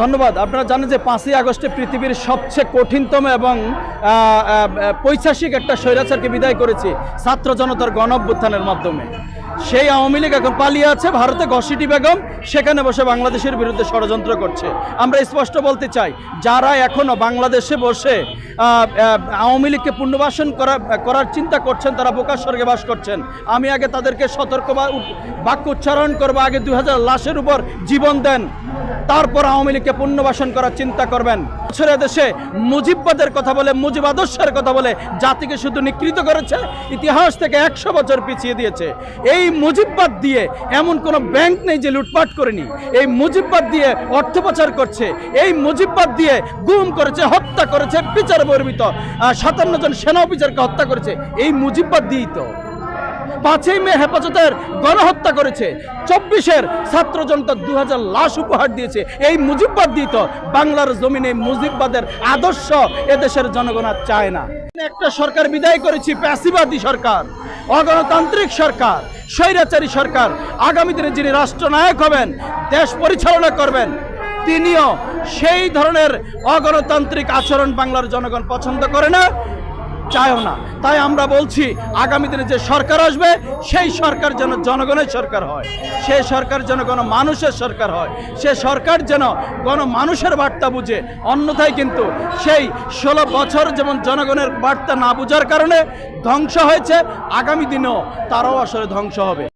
ধন্যবাদ। আপনারা জানেন যে পাঁচই আগস্টে পৃথিবীর সবচেয়ে কঠিনতম এবং পৈশাসিক একটা স্বৈরাচারকে বিদায় করেছি ছাত্র জনতার গণ মাধ্যমে। সেই আওয়ামী লীগ এখন পালিয়ে আছে ভারতে ঘসিটি বেগম, সেখানে বসে বাংলাদেশের বিরুদ্ধে ষড়যন্ত্র করছে। আমরা স্পষ্ট বলতে চাই, যারা এখনও বাংলাদেশে বসে আওয়ামী লীগকে পুনর্বাসন করা, করার চিন্তা করছেন, তারা বোকার স্বর্গে বাস করছেন। আমি আগে তাদেরকে সতর্ক বাক্য উচ্চারণ করব, আগে দু হাজার লাশের উপর জীবন দেন। তারপর আওয়ামী লীগকে পুনর্বাসন করার চিন্তা করবেন। বছরে দেশে মুজিববাদের কথা বলে, মুজিব আদর্শের কথা বলে জাতিকে শুধু নিকৃত করেছে, ইতিহাস থেকে একশো বছর পিছিয়ে দিয়েছে। এই মুজিববাদ দিয়ে এমন কোনো ব্যাংক নেই যে লুটপাট করেনি। এই মুজিববাদ দিয়ে অর্থ করছে, এই মুজিববাদ দিয়ে গুম করেছে, হত্যা করেছে বিচার বর্বিত সাতান্ন জন সেনা অফিসারকে হত্যা করেছে। এই মুজিববাদ দিয়েই তো। পাঁচই মে হেফাজতের গণহত্যা করেছে। চব্বিশের ছাত্র জনতা দু হাজার লাশ উপহার দিয়েছে। এই মুজিববাদ দিত বাংলার জমিনে মুজিববাদের আদর্শ এদেশের জনগণ আর চায় না। একটা সরকার বিদায় করেছি, প্যাসিবাদী সরকার, অগণতান্ত্রিক সরকার, স্বৈরাচারী সরকার। আগামী দিনে যিনি রাষ্ট্রনায়ক হবেন, দেশ পরিচালনা করবেন, তিনিও সেই ধরনের অগণতান্ত্রিক আচরণ বাংলার জনগণ পছন্দ করে না। চায়ও না। তাই আমরা বলছি, আগামী দিনে যে সরকার আসবে, সেই সরকার যেন জনগণের সরকার হয়। সেই সরকার যেন কোনো মানুষের সরকার হয়। সে সরকার যেন কোনো মানুষের বার্তা বুঝে। অন্যথায় কিন্তু সেই ষোলো বছর যেমন জনগণের বার্তা না বুঝার কারণে ধ্বংস হয়েছে, আগামী দিনেও তারাও আসলে ধ্বংস হবে।